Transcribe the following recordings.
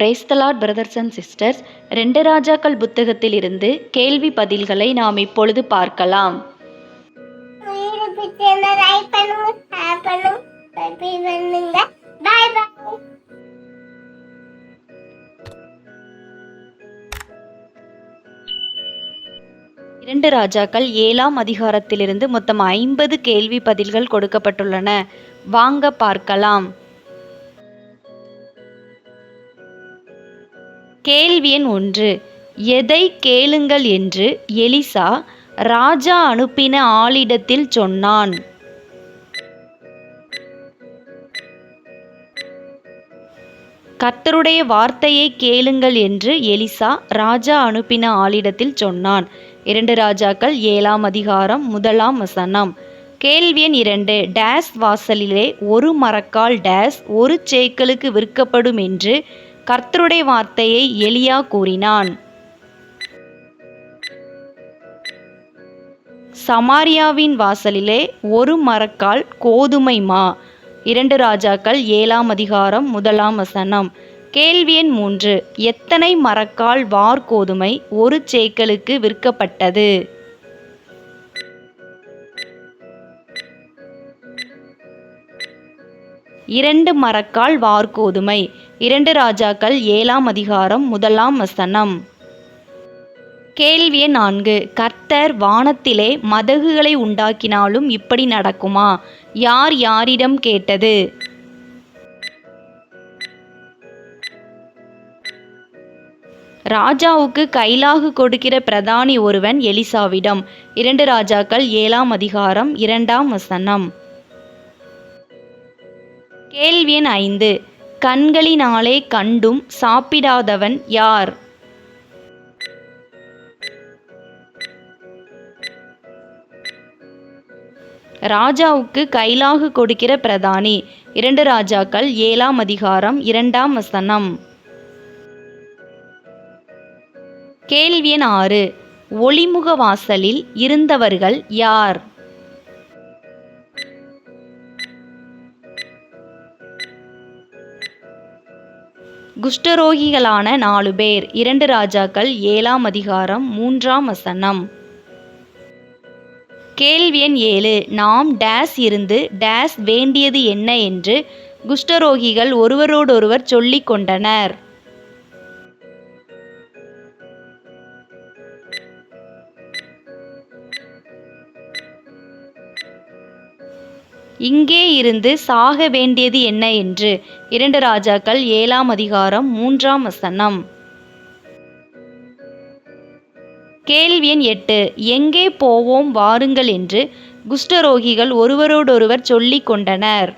Praise the Lord brothers and sisters ரெண்டு ராஜாக்கள் புத்தகத்தில் இருந்து கேள்வி பதில்களை நாம் இப்பொழுது பார்க்கலாம். இரண்டு ராஜாக்கள் ஏழாம் அதிகாரத்திலிருந்து மொத்தம் ஐம்பது கேள்வி பதில்கள் கொடுக்கப்பட்டுள்ளன. வாங்க பார்க்கலாம். கேள்வி எண் ஒன்று. எதை கேளுங்கள் என்று எலிசா ராஜா அனுப்பின ஆளிடத்தில் சொன்னான். கர்த்தருடைய வார்த்தையை கேளுங்கள் என்று எலிசா ராஜா அனுப்பின ஆளிடத்தில் சொன்னான். இரண்டு ராஜாக்கள் ஏழாம் அதிகாரம் முதலாம் வசனம். கேள்வி எண் இரண்டு. டேஸ் வாசலிலே ஒரு மரக்கால் டேஸ் ஒரு சேக்கலுக்கு விற்கப்படும் என்று கர்த்தருடைய வார்த்தையை எலியா கூறினான். சமாரியாவின் வாசலிலே ஒரு மரக்கால் கோதுமை மா. இரண்டு ராஜாக்கள் ஏழாம் அதிகாரம் முதலாம் வசனம். கேள்வி எண் மூன்று. எத்தனை மரக்கால் வார் கோதுமை ஒரு சேக்கலுக்கு விற்கப்பட்டது? இரண்டு மரக்கால் வார்கோதுமை இரண்டு ராஜாக்கள் ஏழாம் அதிகாரம் முதலாம் வசனம். கேள்வி நான்கு. கர்த்தர் வானத்திலே மதகுகளை உண்டாக்கினாலும் இப்படி நடக்குமா? யார் யாரிடம் கேட்டது? ராஜாவுக்கு கைலாகு கொடுக்கிற பிரதானி ஒருவன் எலிசாவிடம். இரண்டு ராஜாக்கள் ஏழாம் அதிகாரம் இரண்டாம் வசனம். கேள்வி எண் ஐந்து. கண்களினாலே கண்டும் சாப்பிடாதவன் யார்? ராஜாவுக்கு கைலாகு கொடுக்கிற பிரதானி. இரண்டு ராஜாக்கள் ஏழாம் அதிகாரம் இரண்டாம் வசனம். கேள்வி எண் ஆறு. ஒளிமுக வாசலில் இருந்தவர்கள் யார்? குஷ்டரோகிகளான நாலு பேர். இரண்டு ராஜாக்கள் ஏழாம் அதிகாரம் மூன்றாம் வசனம். கேள்வி எண் ஏழு. நாம் டேஸ் இருந்து டேஸ் வேண்டியது என்ன என்று குஷ்டரோகிகள் ஒருவரோடொருவர் சொல்லிக் கொண்டனர். இங்கே இருந்து சாக வேண்டியது என்ன என்று? இரண்டு ராஜாக்கள் ஏழாம் அதிகாரம் மூன்றாம் வசனம். கேள்வி எண் எட்டு. எங்கே போவோம் வாருங்கள் என்று குஷ்டரோகிகள் ஒருவரோடொருவர் சொல்லிக் கொண்டனர்.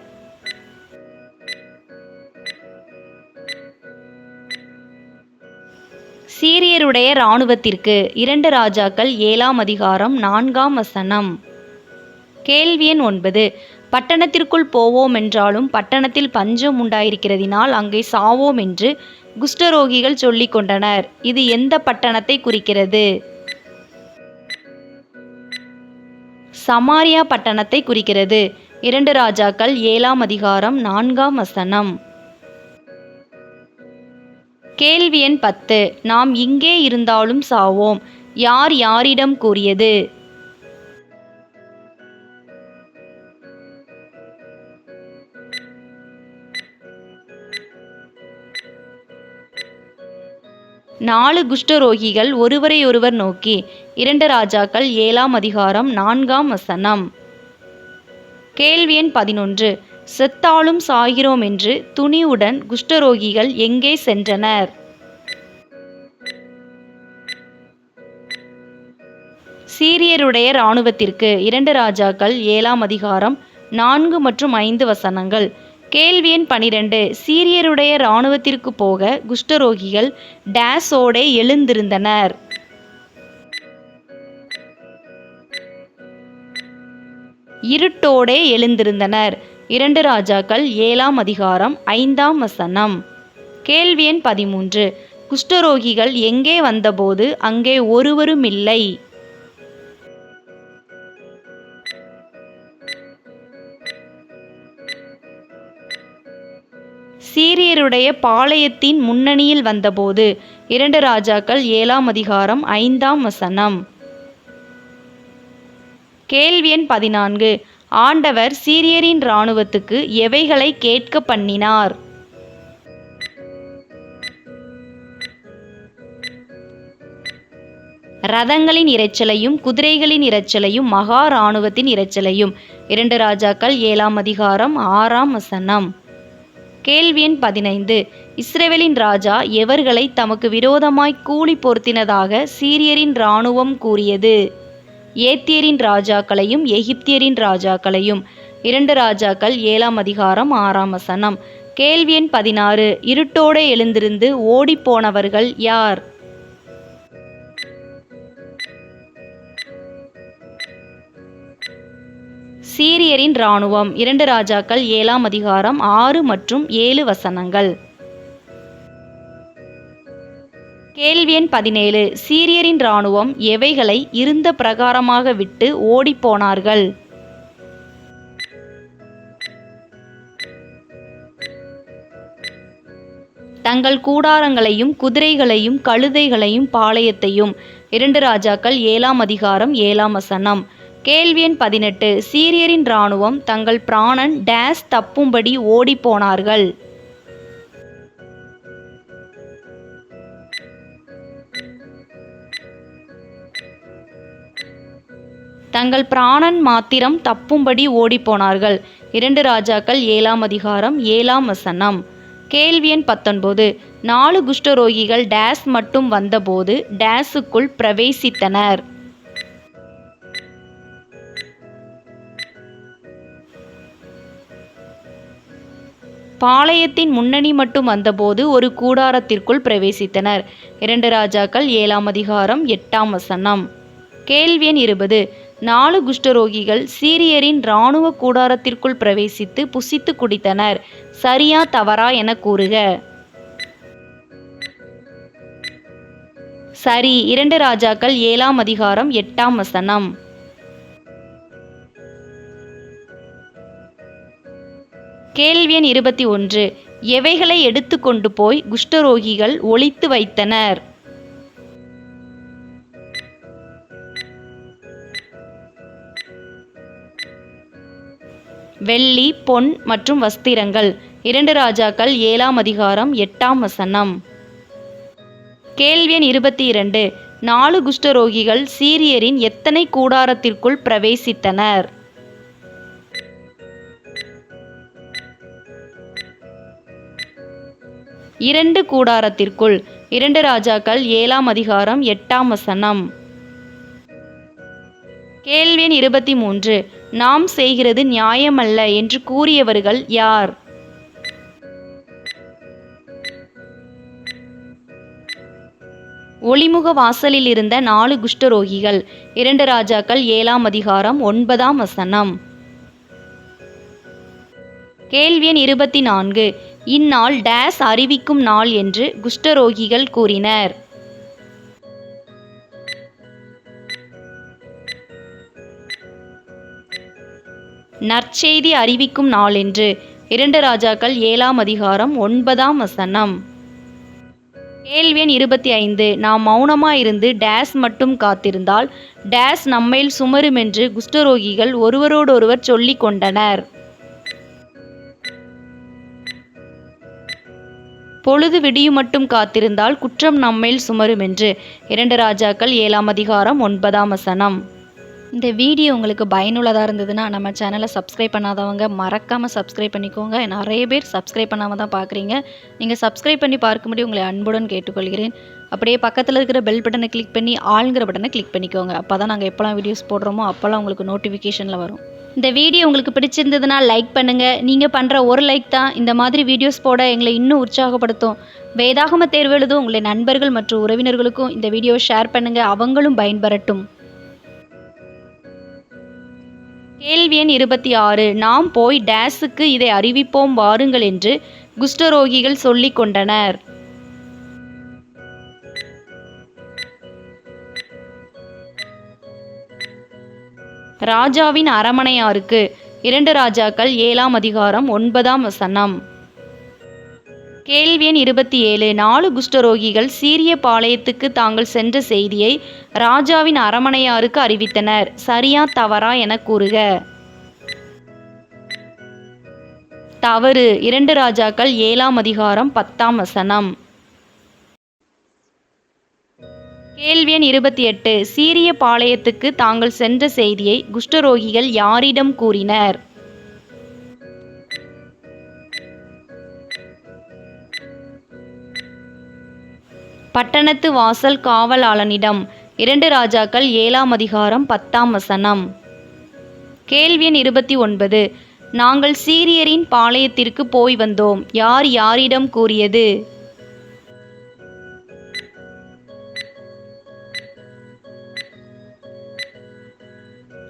சீரியருடைய இராணுவத்திற்கு இரண்டு ராஜாக்கள் ஏழாம் அதிகாரம் நான்காம் வசனம். கேள்வி எண் ஒன்பது. பட்டணத்திற்குள் போவோம் என்றாலும் பட்டணத்தில் பஞ்சம் உண்டாயிருக்கிறதினால் அங்கே சாவோம் என்று குஷ்டரோகிகள் சொல்லிக் கொண்டனர். இது எந்த பட்டணத்தை குறிக்கிறது? சமாரியா பட்டணத்தை குறிக்கிறது. இரண்டு ராஜாக்கள் ஏழாம் அதிகாரம் நான்காம் வசனம். கேள்வி எண் பத்து. நாம் இங்கே இருந்தாலும் சாவோம். யார் யாரிடம் கூறியது? நாலு குஷ்டரோகிகள் ஒருவரையொருவர் நோக்கி இரண்டு ராஜாக்கள் ஏழாம் அதிகாரம் நான்காம் வசனம். கேள்வி எண் பதினொன்று செத்தாலும் சாகிறோம் என்று துணிவுடன் குஷ்டரோகிகள் எங்கே சென்றனர்? சீரியருடைய இராணுவத்திற்கு இரண்டு ராஜாக்கள் ஏழாம் அதிகாரம் நான்கு மற்றும் ஐந்து வசனங்கள். கேள்வி எண் பனிரெண்டு. சீரியருடைய இராணுவத்திற்கு போக குஷ்டரோகிகள் டேஸோடே எழுந்திருந்தனர். இருட்டோடே எழுந்திருந்தனர். இரண்டு ராஜாக்கள் ஏழாம் அதிகாரம் ஐந்தாம் வசனம். கேள்வி எண் பதிமூன்று. குஷ்டரோகிகள் எங்கே வந்தபோது அங்கே ஒருவரும் இல்லை சீரியருடைய பாளையத்தின் முன்னணியில் வந்தபோது இரண்டு ராஜாக்கள் ஏழாம் அதிகாரம் ஐந்தாம் வசனம். கேள்வி எண் பதினான்கு. ஆண்டவர் சீரியரின் இராணுவத்துக்கு எவைகளை கேட்க பண்ணினார்? ரதங்களின் இரைச்சலையும் குதிரைகளின் இரைச்சலையும் மகா இராணுவத்தின் இரைச்சலையும் இரண்டு ராஜாக்கள் ஏழாம் அதிகாரம் ஆறாம் வசனம். கேள்வி எண் பதினைந்து. இஸ்ரேவேலின் ராஜா எவர்களை தமக்கு விரோதமாய் கூலி பொருத்தினதாக சீரியரின் இராணுவம் கூறியது. ஏத்தியரின் ராஜாக்களையும் எகிப்தியரின் ராஜாக்களையும். இரண்டு ராஜாக்கள் ஏழாம் அதிகாரம் ஆறாம் வசனம். கேள்வி எண் பதினாறு. இருட்டோடு எழுந்திருந்து ஓடிப்போனவர்கள் யார்? சீரியரின் இராணுவம். இரண்டு ராஜாக்கள் ஏழாம் அதிகாரம் ஆறு மற்றும் ஏழு வசனங்கள். கேள்வி எண் பதினேழு. சீரியரின் இராணுவம் எவைகளை இருந்த பிரகாரமாக விட்டு ஓடிப்போனார்கள் தங்கள் கூடாரங்களையும் குதிரைகளையும் கழுதைகளையும் பாளையத்தையும். இரண்டு ராஜாக்கள் ஏழாம் அதிகாரம் ஏழாம் வசனம். கேள்வி எண் பதினெட்டு சீரியரின் இராணுவம் தங்கள் பிராணன் டேஸ் தப்பும்படி ஓடிப்போனார்கள் தங்கள் பிராணன் மாத்திரம் தப்பும்படி ஓடிப்போனார்கள் இரண்டு ராஜாக்கள் ஏழாம் அதிகாரம் ஏழாம் வசனம். கேள்வி எண் பத்தொன்பது நாலு குஷ்டரோகிகள் டேஸ் மட்டும் வந்தபோது டேஸுக்குள் பிரவேசித்தனர். பாளையத்தின் முன்னணி மட்டும் வந்தபோது ஒரு கூடாரத்திற்குள் பிரவேசித்தனர். இரண்டு ராஜாக்கள் ஏழாம் அதிகாரம் எட்டாம் வசனம். கேள்வி எண் இருபது. நாலு குஷ்டரோகிகள் சீரியரின் இராணுவ கூடாரத்திற்குள் பிரவேசித்து புசித்து குடித்தனர். சரியா தவறா என கூறுக. சரி இரண்டு ராஜாக்கள் ஏழாம் அதிகாரம் எட்டாம் வசனம். கேள்வி எண் இருபத்தி ஒன்று. எவைகளை எடுத்து கொண்டு போய் குஷ்டரோகிகள் ஒழித்து வைத்தனர்? வெள்ளி பொன் மற்றும் வஸ்திரங்கள். இரண்டு ராஜாக்கள் ஏழாம் அதிகாரம் எட்டாம் வசனம். கேள்வி எண் இருபத்தி இரண்டு. நாலு குஷ்டரோகிகள் சீரியரின் எத்தனை கூடாரத்திற்குள் பிரவேசித்தனர்? இரண்டு கூடாரத்திற்குள். இரண்டு ராஜாக்கள் ஏழாம் அதிகாரம் எட்டாம் வசனம். கேள்வின் இருபத்தி மூன்று நாம் செய்கிறது நியாயமல்ல என்று கூறியவர்கள் யார்? ஒளிமுக வாசலில் இருந்த நாலு குஷ்டரோகிகள். இரண்டு ராஜாக்கள் ஏழாம் அதிகாரம் ஒன்பதாம் வசனம். கேள்வி எண் இருபத்தி நான்கு இந்நாள் டேஸ் அறிவிக்கும் நாள் என்று குஷ்டரோகிகள் கூறினர். நற்செய்தி அறிவிக்கும் நாளென்று இரண்டு ராஜாக்கள் ஏழாம் அதிகாரம் ஒன்பதாம் வசனம். கேள்வியன் இருபத்தி ஐந்து நாம் மௌனமாயிருந்து டேஸ் மட்டும் காத்திருந்தால் டேஸ் நம்மில் சுமரும் என்று குஷ்டரோகிகள் ஒருவரோடொருவர் சொல்லிக் கொண்டனர் பொழுது விடியும் மட்டும் காத்திருந்தால் குற்றம் நம்மேல் சுமருமென்று. இரண்டு ராஜாக்கள் ஏழாம் அதிகாரம் ஒன்பதாம் வசனம். இந்த வீடியோ உங்களுக்கு பயனுள்ளதாக இருந்ததுன்னா நம்ம சேனலை சப்ஸ்கிரைப் பண்ணாதவங்க மறக்காமல் சப்ஸ்கிரைப் பண்ணிக்கோங்க. நிறைய பேர் சப்ஸ்கிரைப் பண்ணாமல் தான் பார்க்குறீங்க நீங்கள் சப்ஸ்கிரைப் பண்ணி பார்க்கும்படி உங்களை அன்புடன் கேட்டுக்கொள்கிறேன். அப்படியே பக்கத்தில் இருக்கிற பெல் பட்டனை கிளிக் பண்ணி ஆளுங்கிற பட்டனை கிளிக் பண்ணிக்கோங்க. அப்போ தான் நாங்கள் எப்போல்லாம் வீடியோஸ் போடுறோமோ அப்போல்லாம் உங்களுக்கு நோட்டிஃபிகேஷனில் வரும். இந்த வீடியோ உங்களுக்கு பிடிச்சிருந்ததுன்னா லைக் பண்ணுங்கள் நீங்கள் பண்ணுற ஒரு லைக் தான் இந்த மாதிரி வீடியோஸ் போட எங்களை இன்னும் உற்சாகப்படுத்தும். வேதாகம தேர்வு எழுதும் உங்களுடைய நண்பர்கள் மற்றும் உறவினர்களுக்கும் இந்த வீடியோவை ஷேர் பண்ணுங்கள் அவங்களும் பயன்பெறட்டும். கேள்வி எண் இருபத்தி ஆறு. நாம் போய் டேஸுக்கு இதை அறிவிப்போம் வாருங்கள் என்று குஷ்டரோகிகள் சொல்லிக் கொண்டனர். ராஜாவின் அரமனையாருக்கு இரண்டு ராஜாக்கள் ஏழாம் அதிகாரம் ஒன்பதாம் வசனம். கேள்வி எண் இருபத்தி ஏழு. நாலு குஷ்டரோகிகள் சீரிய பாளையத்துக்கு தாங்கள் சென்ற செய்தியை ராஜாவின் அரமனையாருக்கு அறிவித்தனர். சரியா தவறா என கூறுக. தவறு. இரண்டு ராஜாக்கள் ஏழாம் அதிகாரம் பத்தாம் வசனம். கேள்வி எண் இருபத்தி எட்டு சீரிய பாளையத்துக்கு தாங்கள் சென்ற செய்தியை குஷ்டரோகிகள் யாரிடம் கூறினர்? பட்டணத்து வாசல் காவலாளனிடம் இரண்டு ராஜாக்கள் ஏழாம் அதிகாரம் பத்தாம் வசனம். கேள்வி எண் இருபத்தி ஒன்பது நாங்கள் சீரியரின் பாளையத்திற்கு போய் வந்தோம் யார் யாரிடம் கூறியது?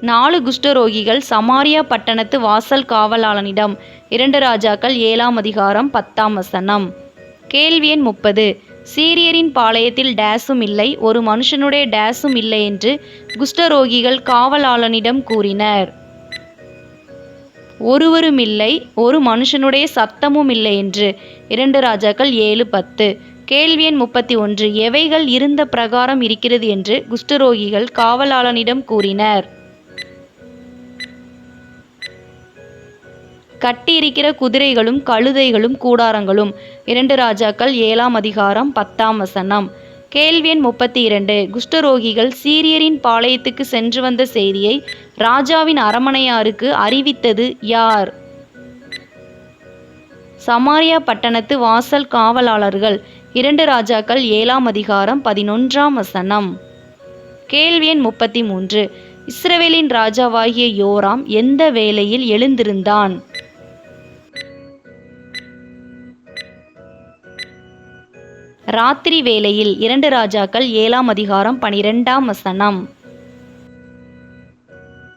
நாலு குஷ்டரோகிகள் சமாரியா பட்டணத்து வாசல் காவலாளனிடம். இரண்டு ராஜாக்கள் ஏழாம் அதிகாரம் பத்தாம் வசனம். கேள்வி எண் முப்பது. சீரியரின் பாளையத்தில் டேஸும் இல்லை ஒரு மனுஷனுடைய டேஸும் இல்லை என்று குஷ்டரோகிகள் காவலாளனிடம் கூறினர். ஒருவரும் இல்லை ஒரு மனுஷனுடைய சத்தமும் இல்லை என்று. இரண்டு ராஜாக்கள் ஏழு பத்து. கேள்வி எண் முப்பத்தி ஒன்று. எவைகள் இருந்த பிரகாரம் இருக்கிறது என்று குஷ்டரோகிகள் காவலாளனிடம் கூறினர். கட்டியிருக்கிற குதிரைகளும் கழுதைகளும் கூடாரங்களும். இரண்டு ராஜாக்கள் ஏழாம் அதிகாரம் பத்தாம் வசனம். கேள்வி எண் முப்பத்தி இரண்டு குஷ்டரோகிகள் சீரியரின் பாளையத்துக்கு சென்று வந்த செய்தியை ராஜாவின் அரமனையாருக்கு அறிவித்தது யார்? சமாரியா பட்டணத்து வாசல் காவலாளர்கள். இரண்டு ராஜாக்கள் ஏழாம் அதிகாரம் பதினொன்றாம் வசனம். கேள்வி எண் முப்பத்தி மூன்று இஸ்ரவேலின் ராஜாவாகிய யோராம் எந்த வேளையில் எழுந்திருந்தான்? ராத்திரி வேளையில் இரண்டு ராஜாக்கள் ஏழாம் அதிகாரம் பனிரெண்டாம் வசனம்.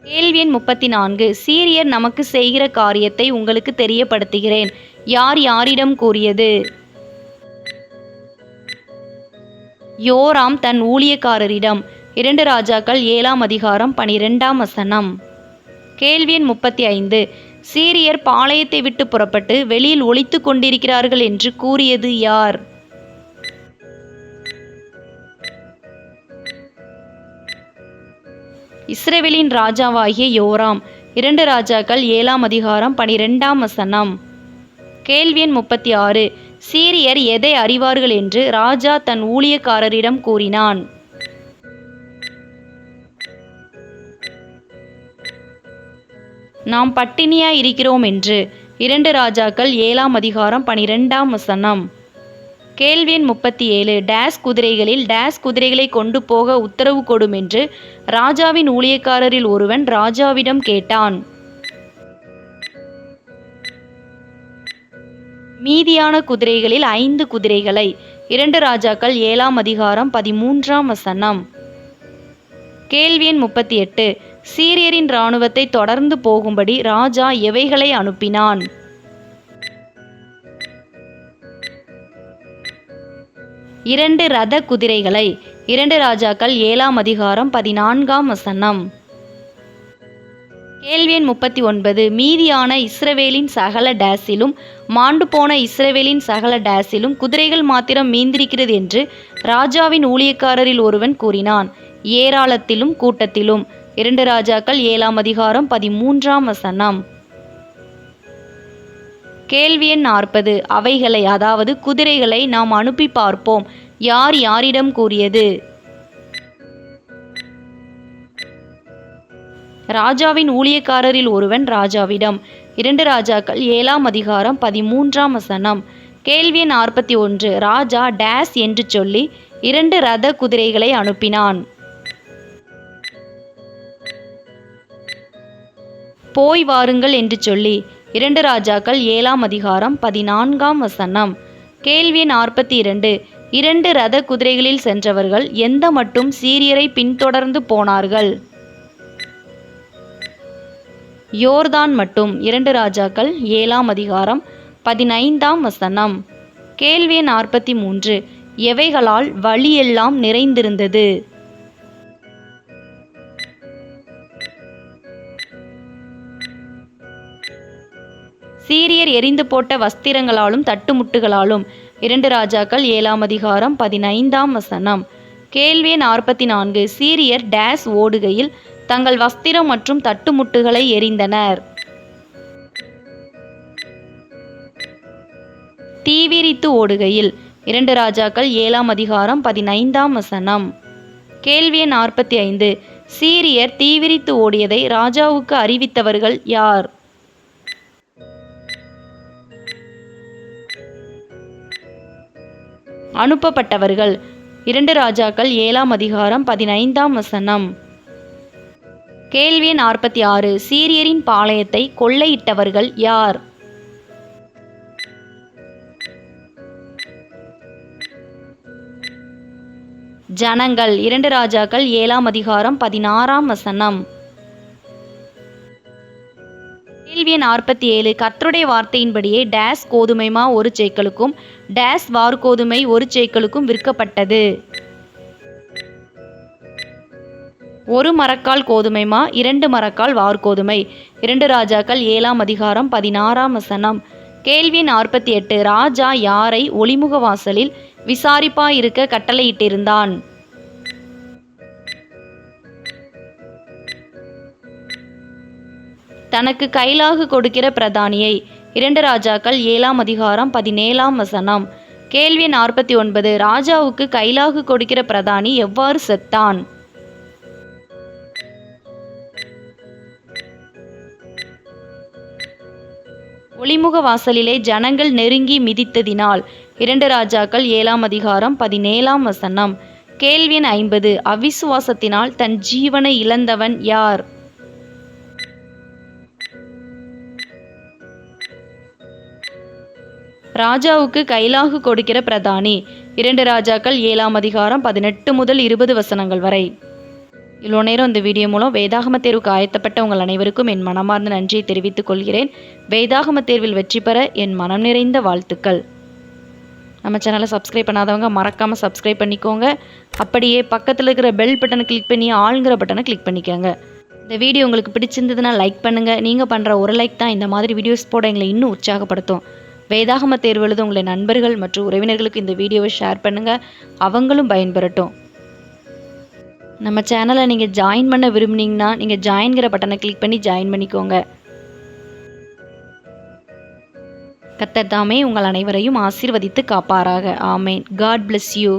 கேள்வி எண் முப்பத்தி நான்கு சீரியர் நமக்கு செய்கிற காரியத்தை உங்களுக்கு தெரியப்படுத்துகிறேன். யார் யாரிடம் கூறியது? யோராம் தன் ஊழியக்காரரிடம். இரண்டு ராஜாக்கள் ஏழாம் அதிகாரம் பனிரெண்டாம் வசனம். கேள்வி எண் முப்பத்தி ஐந்து சீரியர் பாளையத்தை விட்டு புறப்பட்டு வெளியில் ஒழித்து கொண்டிருக்கிறார்கள் என்று கூறியது யார்? இஸ்ரேவேலின் ராஜாவாகிய யோராம். இரண்டு ராஜாக்கள் ஏழாம் அதிகாரம் பனிரெண்டாம் வசனம். கேள்வி எண் முப்பத்தி ஆறு சீரியர் எதை அறிவார்கள் என்று ராஜா தன் ஊழியக்காரரிடம் கூறினான். நாம் பட்டினியாய் இருக்கிறோம் என்று இரண்டு ராஜாக்கள் ஏழாம் அதிகாரம் பனிரெண்டாம் வசனம். கேள்வி எண் முப்பத்தி ஏழு. டேஸ் குதிரைகளில் டேஸ் குதிரைகளை கொண்டு போக உத்தரவு கொடும் என்று ராஜாவின் ஊழியக்காரரில் ஒருவன் ராஜாவிடம் கேட்டான். மீதியான குதிரைகளில் ஐந்து குதிரைகளை. இரண்டு ராஜாக்கள் ஏழாம் அதிகாரம் பதிமூன்றாம் வசனம். கேள்வி எண் முப்பத்தி எட்டு. சீரியரின் இராணுவத்தை தொடர்ந்து போகும்படி ராஜா எவைகளை அனுப்பினான்? இரண்டு ரத குதிரைகளை இரண்டு ராஜாக்கள் ஏழாம் அதிகாரம் பதினான்காம் வசனம். கேள்வி எண் முப்பத்தி ஒன்பது மீதியான இஸ்ரவேலின் சகல டேஸிலும் மாண்டு போன இஸ்ரவேலின் சகல டேஸிலும் குதிரைகள் மாத்திரம் மீந்திருக்கிறது என்று ராஜாவின் ஊழியக்காரரில் ஒருவன் கூறினான். ஏராளத்திலும் கூட்டத்திலும் இரண்டு ராஜாக்கள் ஏழாம் அதிகாரம் பதிமூன்றாம் வசனம். கேள்வி எண் நாற்பது. அவைகளை அதாவது குதிரைகளை நாம் அனுப்பி பார்ப்போம். யார் யாரிடம் கூறியது? ராஜாவின் ஊழியக்காரரில் ஒருவன் ராஜாவிடம் இரண்டு ராஜாக்கள் ஏழாம் அதிகாரம் பதிமூன்றாம் வசனம். கேள்வி நாற்பத்தி ஒன்று. ராஜா டேஸ் என்று சொல்லி இரண்டு ரத குதிரைகளை அனுப்பினான். போய் வாருங்கள் என்று சொல்லி இரண்டு ராஜாக்கள் ஏழாம் அதிகாரம் பதினான்காம் வசனம். கேள்வி நாற்பத்தி இரண்டு இரண்டு ரத குதிரைகளில் சென்றவர்கள் எந்த மட்டும் சீரியரை பின்தொடர்ந்து போனார்கள்? யோர்தான் மட்டும். இரண்டு ராஜாக்கள் ஏழாம் அதிகாரம் பதினைந்தாம் வசனம். கேள்வி நாற்பத்தி மூன்று. எவைகளால் வழியெல்லாம் நிறைந்திருந்தது? சீரியர் எரிந்து போட்ட வஸ்திரங்களாலும் தட்டுமுட்டுகளாலும். இரண்டு ராஜாக்கள் ஏழாம் அதிகாரம் பதினைந்தாம் வசனம். கேள்வி நாற்பத்தி நான்கு சீரியர் டேஸ் ஓடுகையில் தங்கள் வஸ்திரம் மற்றும் தட்டுமுட்டுகளை எரிந்தனர். தீவிரித்து ஓடுகையில் இரண்டு ராஜாக்கள் ஏழாம் அதிகாரம் பதினைந்தாம் வசனம். கேள்வி நாற்பத்தி ஐந்து சீரியர் தீவிரித்து ஓடியதை ராஜாவுக்கு அறிவித்தவர்கள் யார்? அனுப்பப்பட்டவர்கள். இரண்டு ராஜாக்கள் ஏழாம் அதிகாரம் பதினைந்தாம் வசனம். கேள்வி நாற்பத்தி ஆறு. சீரியரின் பாளையத்தை கொள்ளையிட்டவர்கள் யார்? ஜனங்கள். இரண்டு ராஜாக்கள் ஏழாம் அதிகாரம் பதினாறாம் வசனம். கேள்வி நாற்பத்தி ஏழு கர்த்தருடைய வார்த்தையின்படியே டேஸ் கோதுமைமா ஒரு சேக்கலுக்கும் டேஸ் வார்கோதுமை ஒரு சேக்கலுக்கும் விற்கப்பட்டது. ஒரு மரக்கால் கோதுமைமா இரண்டு மரக்கால் வார்கோதுமை இரண்டு ராஜாக்கள் ஏழாம் அதிகாரம் பதினாறாம் வசனம். கேள்வி நாற்பத்தி எட்டு ராஜா யாரை ஒளிமுக வாசலில் விசாரிப்பாயிருக்க கட்டளையிட்டிருந்தான்? தனக்கு கைலாகு கொடுக்கிற பிரதானியை. இரண்டு ராஜாக்கள் ஏழாம் அதிகாரம் பதினேழாம் வசனம். கேள்வி நாற்பத்தி ஒன்பது. ராஜாவுக்கு கைலாகு கொடுக்கிற பிரதானி எவ்வாறு செத்தான்? ஒளிமுக வாசலிலே ஜனங்கள் நெருங்கி மிதித்ததினால். இரண்டு ராஜாக்கள் ஏழாம் அதிகாரம் பதினேழாம் வசனம். கேள்வி ஐம்பது. அவிசுவாசத்தினால் தன் ஜீவனை இழந்தவன் யார்? ராஜாவுக்கு கைலாகு கொடுக்கிற பிரதானி. இரண்டு ராஜாக்கள் ஏழாம் அதிகாரம் பதினெட்டு முதல் இருபது வசனங்கள் வரை. இவ்வளோ நேரம் இந்த வீடியோ மூலம் வேதாகம தேர்வுக்கு ஆயத்தப்பட்ட உங்கள் அனைவருக்கும் என் மனமார்ந்த நன்றியை தெரிவித்துக் கொள்கிறேன். வேதாகம தேர்வில் வெற்றி பெற என் மனம் நிறைந்த வாழ்த்துக்கள். நம்ம சேனலை சப்ஸ்கிரைப் பண்ணாதவங்க மறக்காமல் சப்ஸ்கிரைப் பண்ணிக்கோங்க. அப்படியே பக்கத்தில் இருக்கிற பெல் பட்டனை கிளிக் பண்ணி ஆளுங்கிற பட்டனை கிளிக் பண்ணிக்கோங்க. இந்த வீடியோ உங்களுக்கு பிடிச்சிருந்ததுன்னா லைக் பண்ணுங்கள் நீங்கள் பண்ணுற ஒரு லைக் தான் இந்த மாதிரி வீடியோஸ் போட எங்களை இன்னும் உற்சாகப்படுத்தும். வேதாகம தேர்வு எழுத உங்களை நண்பர்கள் மற்றும் உறவினர்களுக்கு இந்த வீடியோவை ஷேர் பண்ணுங்கள் அவங்களும் பயன்பெறட்டும். நம்ம சேனலை நீங்கள் ஜாயின் பண்ண விரும்புனீங்கன்னா நீங்கள் ஜாயின்கிற பட்டனை கிளிக் பண்ணி ஜாயின் பண்ணிக்கோங்க. கத்தர் தாமே உங்கள் அனைவரையும் ஆசீர்வதித்து காப்பாராக. ஆமேன். God bless you